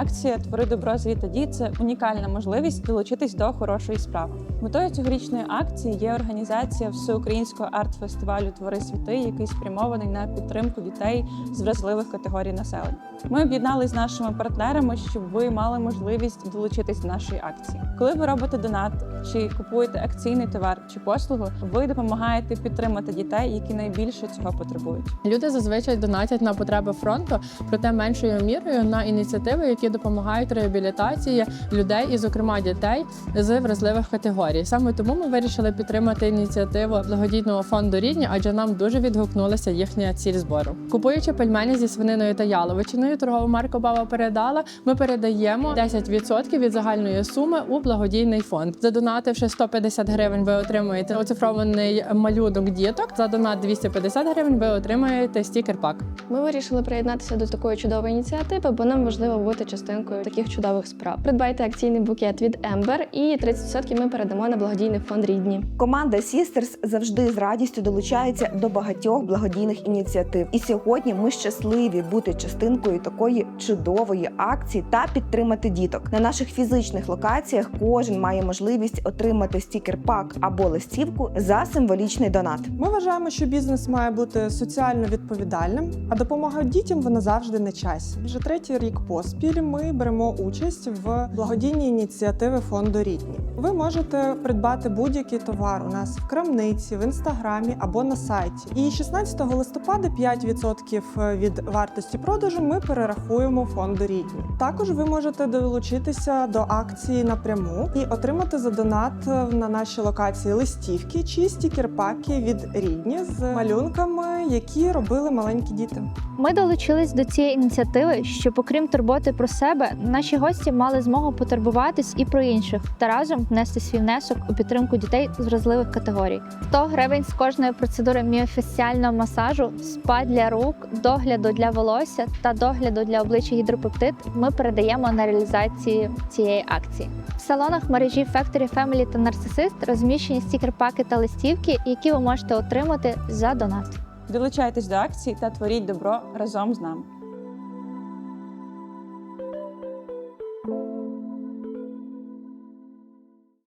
Акція Твори добро звіт тоді це унікальна можливість долучитись до хорошої справи. Метою цьогорічної акції є організація всеукраїнського арт-фестивалю Твори світи, який спрямований на підтримку дітей з вразливих категорій населення. Ми об'єдналися з нашими партнерами, щоб ви мали можливість долучитись до нашої акції. Коли ви робите донат чи купуєте акційний товар чи послугу, ви допомагаєте підтримати дітей, які найбільше цього потребують. Люди зазвичай донатять на потреби фронту, проте меншою мірою на ініціативи, які допомагають реабілітації людей і, зокрема, дітей з вразливих категорій. Саме тому ми вирішили підтримати ініціативу благодійного фонду рідні, адже нам дуже відгукнулася їхня ціль збору. Купуючи пельмені зі свининою та яловичиною, торгова марка Баба передала. Ми передаємо 10% від загальної суми у благодійний фонд. Задонативши 150 гривень, ви отримуєте оцифрований малюнок діток. За донат 250 гривень ви отримаєте стікер-пак. Ми вирішили приєднатися до такої чудової ініціативи, бо нам важливо бути частинкою таких чудових справ. Придбайте акційний букет від Ember і 30% ми передамо на благодійний фонд рідні. Команда Sisters завжди з радістю долучається до багатьох благодійних ініціатив. І сьогодні ми щасливі бути частинкою такої чудової акції та підтримати діток. На наших фізичних локаціях кожен має можливість отримати стікер-пак або листівку за символічний донат. Ми вважаємо, що бізнес має бути соціально відповідальним, а допомога дітям вона завжди на часі. Вже третій рік поспіль ми беремо участь в благодійній ініціативи фонду Рідні. Ви можете придбати будь-який товар у нас в крамниці, в інстаграмі або на сайті. І 16 листопада 5% від вартості продажу ми перерахуємо фонду Рідні. Також ви можете долучитися до акції напряму і отримати за донат на нашій локації листівки чи стікер-паки від рідні з малюнками, які робили маленькі діти. Ми долучились до цієї ініціативи, щоб, окрім турботи про себе, наші гості мали змогу потурбуватись і про інших та разом можуть внести свій внесок у підтримку дітей з вразливих категорій. 100 гривень з кожної процедури міофесіального масажу, спа для рук, догляду для волосся та догляду для обличчя гідропептид ми передаємо на реалізації цієї акції. В салонах мережі Factory Family та нарцисист розміщені стікер-паки та листівки, які ви можете отримати за донат. Долучайтесь до акції та творіть добро разом з нами.